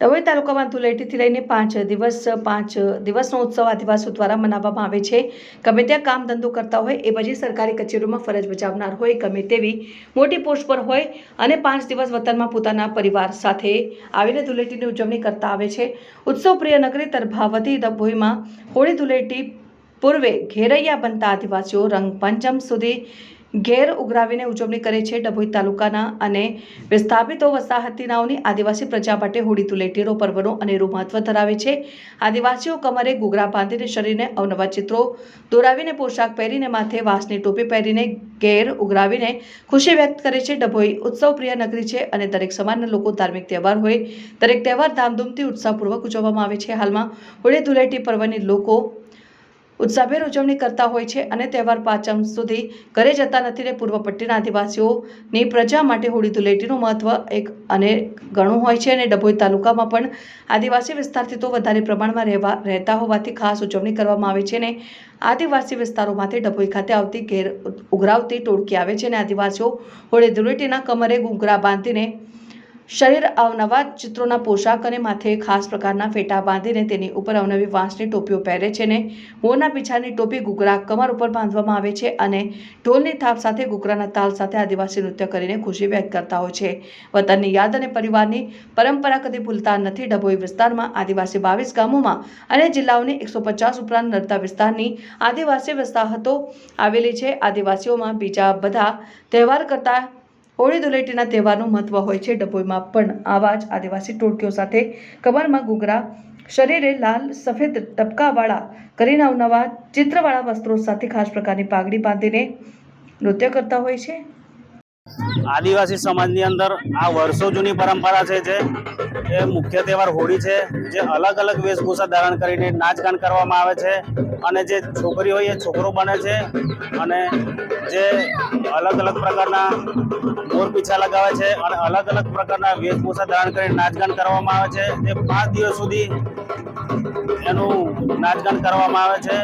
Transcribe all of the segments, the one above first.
ડભોઈ તાલુકામાં ધૂળેટીથી લઈને પાંચ દિવસ, પાંચ દિવસનો ઉત્સવ આદિવાસીઓ દ્વારા મનાવવામાં આવે છે. ગમે ત્યાં કામ ધંધો કરતા હોય, એ પછી સરકારી કચેરીઓમાં ફરજ બજાવનાર હોય, ગમે તેવી મોટી પોસ્ટ પર હોય અને પાંચ દિવસ વતનમાં પોતાના પરિવાર સાથે આવીને ધૂળેટીની ઉજવણી કરતા આવે છે. ઉત્સવ પ્રિય નગરી તરભાવતી ડભોઈમાં હોળી ધૂળેટી પૂર્વે ઘેરૈયા બનતા આદિવાસીઓ રંગ પંચમ સુધી ઘેર ઉઘરાવીને ઉજવણી કરે છે ડભોઈ તાલુકાના અને વિસ્થાપિતો વસાહતીનાઓની આદિવાસી પ્રજા માટે હોળી ધૂળેટીનો પર્વનો અનેરું મહત્વ ધરાવે છે. આદિવાસીઓ કમરે ઘૂઘરા બાંધીને શરીરને અવનવા ચિત્રો દોરાવીને પોશાક પહેરીને માથે વાંસની ટોપી પહેરીને ઘેર ઉઘરાવીને ખુશી વ્યક્ત કરે છે. ડભોઈ ઉત્સવ પ્રિય નગરી છે અને દરેક સમાજના લોકો ધાર્મિક તહેવાર હોય, દરેક તહેવાર ધામધૂમથી ઉત્સાહપૂર્વક ઉજવવામાં આવે છે. હાલમાં હોળી ધૂળેટી પર્વની લોકો ઉત્સાહભેર ઉજવણી કરતા હોય છે અને તહેવાર પાંચમ સુધી ઘરે જતા નથી ને પૂર્વ પટ્ટીના આદિવાસીઓની પ્રજા માટે હોળી ધૂળેટીનું મહત્વ એક અને ઘણું હોય છે અને ડભોઈ તાલુકામાં પણ આદિવાસી વિસ્તારથી તો વધારે પ્રમાણમાં રહેવા રહેતા હોવાથી ખાસ ઉજવણી કરવામાં આવે છે ને આદિવાસી વિસ્તારોમાંથી ડભોઈ ખાતે આવતી ઘેર ઉઘરાવતી ટોળકી આવે છે અને આદિવાસીઓ હોળી ધૂળેટીના કમરે ગુંગરા બાંધીને શરીર અવનવા ચિત્રોના પોશાક અને માથે ખાસ પ્રકારના ફેટા બાંધીને તેની ઉપર અવનવી વાંસની ટોપીઓ પહેરે છે ને મોરના પીછાની ટોપી ઘૂઘરા કમર ઉપર બાંધવામાં આવે છે અને ઢોલની થાપ સાથે ઘૂઘરાના તાલ સાથે આદિવાસી નૃત્ય કરીને ખુશી વ્યક્ત કરતા હોય છે. વતનની યાદ અને પરિવારની પરંપરા કદી ભૂલતા નથી. ડભોઈ વિસ્તારમાં આદિવાસી બાવીસ ગામોમાં અને જિલ્લાઓની એકસો પચાસ ઉપરાંત નડતા વિસ્તારની આદિવાસી વસાહતો આવેલી છે. આદિવાસીઓમાં બીજા બધા તહેવાર કરતા હોળી ધૂળેટીના તહેવારનું મહત્વ હોય છે ડભોઈમાં. પણ આવા જ આદિવાસી ટોળકીઓ સાથે કમરમાં ઘૂઘરા, શરીરે લાલ, સફેદ ટપકાવાળા કરીને અવનવા ચિત્રવાળા વસ્ત્રો સાથે ખાસ પ્રકારની પાઘડી બાંધીને નૃત્ય કરતા હોય છે. આદિવાસી સમાજની અંદર આ વર્ષો જૂની પરંપરા છે જે એ મુખ્ય તહેવાર હોળી છે જે અલગ અલગ વેશભૂષા ધારણ કરીને નાચગાન કરવામાં આવે છે અને જે છોકરી હોય એ છોકરો બને છે અને જે અલગ અલગ પ્રકારના મોર પીછા લગાવે છે અને અલગ અલગ પ્રકારના વેશભૂષા ધારણ કરીને નાચગાન કરવામાં આવે છે. જે પાંચ દિવસ સુધી એનું નાચગાન કરવામાં આવે છે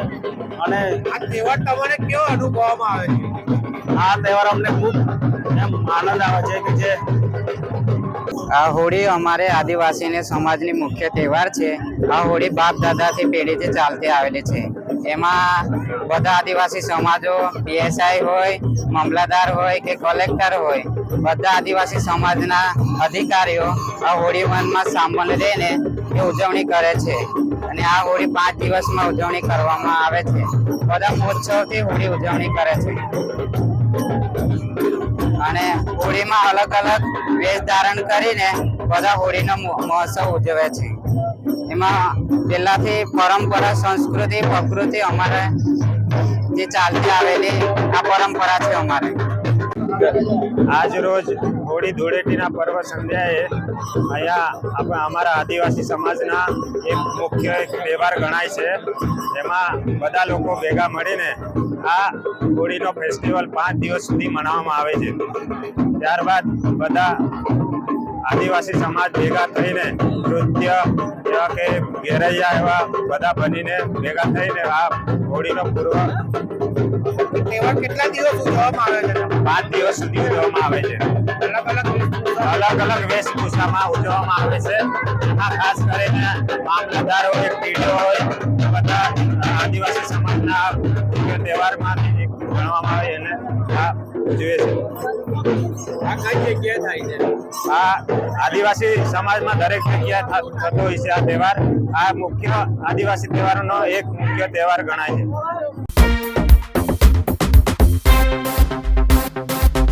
અને આ તહેવાર તમને કેવો અનુભવવામાં આવે છે? આ તહેવાર અમને ખૂબ આ હોળી અમારે આદિવાસીને સમાજની મુખ્ય તહેવાર છે. આ હોળી બાપ દાદાથી પેઢીથી ચાલતી આવેલી છે. એમાં બધા આદિવાસી સમાજો પીએસઆઈ હોય મામલાદાર હોય કે કલેક્ટર હોય, બધા આદિવાસી સમાજના અધિકારીઓ આ હોળી વનમાં સામાન રહીને એ ઉજવણી કરે છે. અને આ હોળી પાંચ દિવસમાં ઉજવણી કરવામાં આવે છે. બધા મહોત્સવથી હોળી ઉજવણી કરે છે. અને હોળીમાં અલગ અલગ વેશ ધારણ કરીને બધા હોળીનો મહોત્સવ ઉજવે છે. એમાં પહેલાથી પરંપરા, સંસ્કૃતિ, પ્રકૃતિ અમારે જે ચાલતી આવેલી, આ પરંપરા છે અમારે. આજ રોજ હોળી ધૂળેટીના પર્વ સંધ્યાએ અહીંયા આપણે અમારા આદિવાસી સમાજના એક મુખ્ય એક તહેવાર ગણાય છે. એમાં બધા લોકો ભેગા મળીને આ હોળીનો ફેસ્ટિવલ પાંચ દિવસ સુધી મનાવવામાં આવે છે. ત્યારબાદ બધા આદિવાસી સમાજ ભેગા થઈને નૃત્ય એવા કે ઘેરૈયા એવા બધા બનીને ભેગા થઈને આ હોળીનો પૂર્વ કેટલા દિવસ ઉજવવામાં આવે છે? પાંચ દિવસ સુધી ઉજવવામાં આવે છે. અલગ અલગ વેશભૂષા અલગ અલગ વેશભૂષામાં ઉજવવામાં આવે છે. એમાં ખાસ કરીને મામલતદાર હોય પીઢો હોય બધા આદિવાસી સમાજના મુખ્ય એક ગણવામાં આવે એને આ ઉજવે છે. આ કઈ જગ્યાએ થાય છે? આ આદિવાસી સમાજમાં દરેક જગ્યાએ થતો હોય છે આ તહેવાર. આ મુખ્ય આદિવાસી તહેવારોનો એક મુખ્ય તહેવાર ગણાય છે.